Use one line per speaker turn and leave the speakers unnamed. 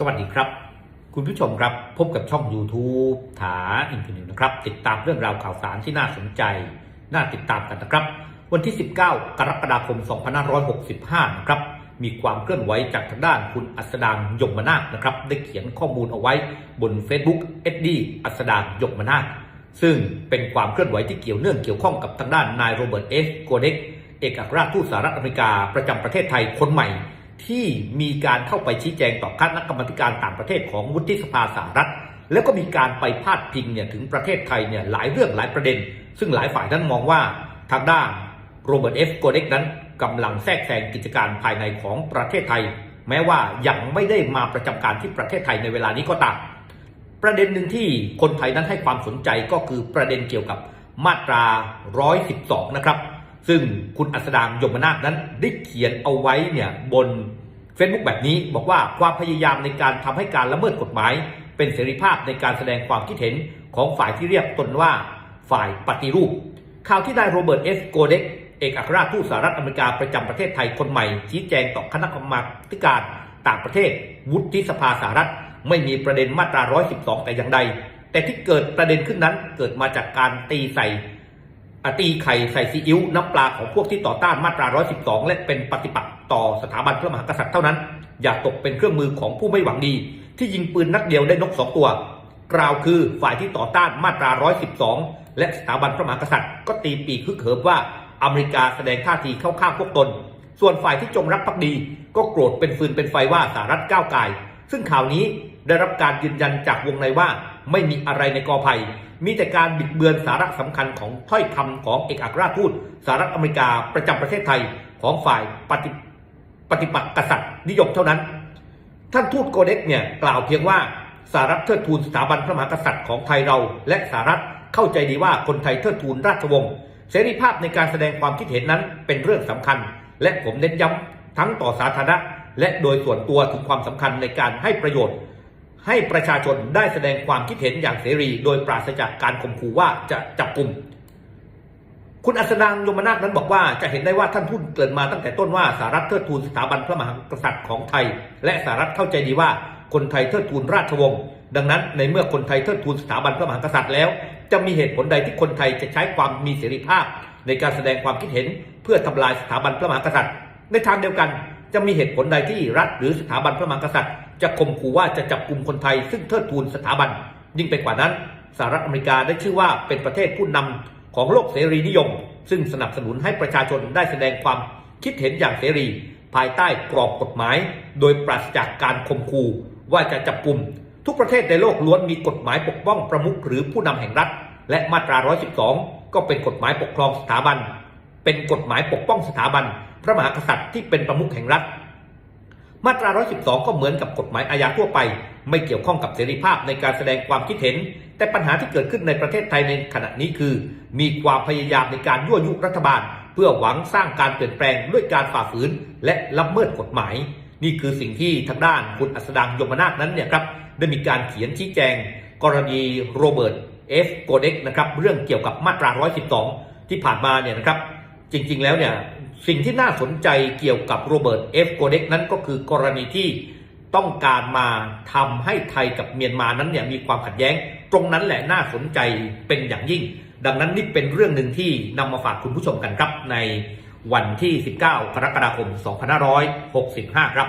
สวัสดีครับ คุณผู้ชมครับพบกับช่อง YouTube ถาอินทนิวนะครับ ติดตามเรื่องราวข่าวสารที่น่าสนใจ น่าติดตามกันนะครับ วันที่ 19 กรกฎาคม 2565 นะครับ มีความเคลื่อนไหวจากทางด้านคุณอัสดางยมนาคนะครับ ได้เขียนข้อมูลเอาไว้บน Facebook เอ็ดดี้อัสดางยมนาคซึ่งเป็นความเคลื่อนไหวที่เกี่ยวเนื่องเกี่ยวข้องกับทางด้านนายโรเบิร์ตเอฟโกเด็กเอกอัครราชทูตสหรัฐอเมริกาประจำประเทศไทยคนใหม่ ที่มีการเข้าไปชี้แจงต่อคณะกรรมการต่างประเทศของวุฒิสภาสหรัฐ แล้วก็มีการไปพาดพิงเนี่ยถึงประเทศไทยเนี่ยหลายเรื่องหลายประเด็น ซึ่งหลายฝ่ายนั้นมองว่าทางด้านโรเบิร์ตเอฟโกเด็กนั้นกำลังแทรกแซงกิจการภายในของประเทศไทย แม้ว่ายังไม่ได้มาประจำการที่ประเทศไทยในเวลานี้ก็ตามประเด็นหนึ่งที่คนไทยนั้นให้ความสนใจก็คือประเด็นเกี่ยวกับมาตรา 112 นะครับ ซึ่งคุณอัสดางยมนาถนั้นได้เขียนเอาไว้เนี่ยบน Facebook แบบนี้ บอกว่าความพยายามในการทำให้การละเมิดกฎหมาย เป็นเสรีภาพในการแสดงความคิดเห็นของฝ่ายที่เรียกตนว่าฝ่ายปฏิรูป ข่าวที่ได้โรเบิร์ตเอฟโกเด็กเอกอัครราชทูตสหรัฐอเมริกาประจำประเทศไทยคนใหม่ ชี้แจงต่อคณะกรรมาธิการต่างประเทศ วุฒิสภาสหรัฐ ไม่มีประเด็นมาตรา 112 แต่อย่างใด แต่ที่เกิดประเด็นขึ้นนั้นเกิดมาจากการตีใส่ ตีไข่ใส่ซีอิ๊วน้ำปลาของพวกที่ต่อต้านมาตรา 112 และเป็นปฏิปักษ์ต่อสถาบันพระมหากษัตริย์เท่านั้น อย่าตกเป็นเครื่องมือของผู้ไม่หวังดี ที่ยิงปืนนัดเดียวได้นกสองตัว กล่าวคือฝ่ายที่ต่อต้านมาตรา 112 และสถาบันพระมหากษัตริย์ก็ตีปีกฮึกเหิมว่าอเมริกาแสดงท่าทีเข้าข้างพวกตน ส่วนฝ่ายที่จงรักภักดี ก็โกรธเป็นฟืนเป็นไฟว่าสหรัฐก้าวไก่ายซึ่งข่าวนี้ได้รับการยืนยันจากวงในว่า ไม่มีอะไรในกอไผ่มีแต่การบิดเบือนสาระสำคัญของถ้อยคำของเอกอัครราชทูตสหรัฐอเมริกาประจำประเทศไทยของฝ่ายปฏิปฏิปักษ์กษัตริย์นิยมเท่านั้น ท่านทูตโกเด็กเนี่ยกล่าวเพียงว่าสหรัฐเทิดทูนสถาบันพระมหากษัตริย์ของไทยเราและสหรัฐเข้าใจดีว่าคนไทยเทิดทูนราชวงศ์เสรีภาพในการแสดงความคิดเห็นนั้นเป็นเรื่องสำคัญ และผมเน้นย้ำทั้งต่อสาธารณะและโดยส่วนตัวถึงความสำคัญในการให้ประโยชน์ ให้ประชาชนได้แสดงความคิดเห็นอย่างเสรี โดยปราศจากการข่มขู่ว่าจะจับกลุ่ม คุณอัสดางยมนาถนั้นบอกว่าจะเห็นได้ว่าท่านพูดเกิดมาตั้งแต่ต้นว่าสหรัฐเทิดทูนสถาบันพระมหากษัตริย์ของไทย และสหรัฐเข้าใจดีว่าคนไทยเทิดทูนราชวงศ์ดังนั้นในเมื่อคนไทยเทิดทูนสถาบันพระมหากษัตริย์แล้ว จะมีเหตุผลใดที่คนไทยจะใช้ความมีเสรีภาพ ในการแสดงความคิดเห็น เพื่อทำลายสถาบันพระมหากษัตริย์ ในทางเดียวกัน จะมีเหตุผลใดที่รัฐหรือสถาบันพระมหากษัตริย์ จะข่มขู่ว่าจะจับกลุ่มคนไทย ซึ่งเทิดทูนสถาบัน ยิ่งไปกว่านั้นสหรัฐอเมริกาได้ชื่อว่าเป็นประเทศผู้นำของโลกเสรีนิยม ซึ่งสนับสนุนให้ประชาชนได้แสดงความคิดเห็นอย่างเสรี ภายใต้กรอบกฎหมาย โดยปราศจากการข่มขู่ว่าจะจับกลุ่ม ทุกประเทศในโลกล้วนมีกฎหมายปกป้องประมุขหรือผู้นำแห่งรัฐ และมาตรา 112 ก็เป็นกฎหมายปกครองสถาบัน เป็นกฎหมายปกป้องสถาบัน พระมหากษัตริย์ที่เป็นประมุขแห่งรัฐ มาตรา 112 ก็เหมือนกับกฎหมายอาญาทั่วไป ไม่เกี่ยวข้องกับเสรีภาพในการแสดงความคิดเห็น แต่ปัญหาที่เกิดขึ้นในประเทศไทยในขณะนี้คือ มีความพยายามในการยั่วยุรัฐบาล เพื่อหวังสร้างการเปลี่ยนแปลงด้วยการฝ่าฝืน และละเมิดกฎหมาย นี่คือสิ่งที่ทางด้านคุณอัสดางยมนาถนั้นเนี่ยครับได้มีการเขียนชี้แจง กรณีโรเบิร์ตเอฟโกเด็กนะครับเรื่องเกี่ยวกับมาตรา 112 ที่ผ่านมาเนี่ยนะครับ จริงๆแล้วเนี่ยสิ่งที่น่าสนใจเกี่ยวกับโรเบิร์ตเอฟโกเด็กนั้นก็คือกรณีที่ต้องการมาทำให้ไทยกับเมียนมานั้นเนี่ยมีความขัดแย้ง ตรงนั้นแหละน่าสนใจเป็นอย่างยิ่ง ดังนั้นนี่เป็นเรื่องหนึ่งที่นำมาฝากคุณผู้ชมกันครับในวันที่ 19 กรกฎาคม 2565 ครับ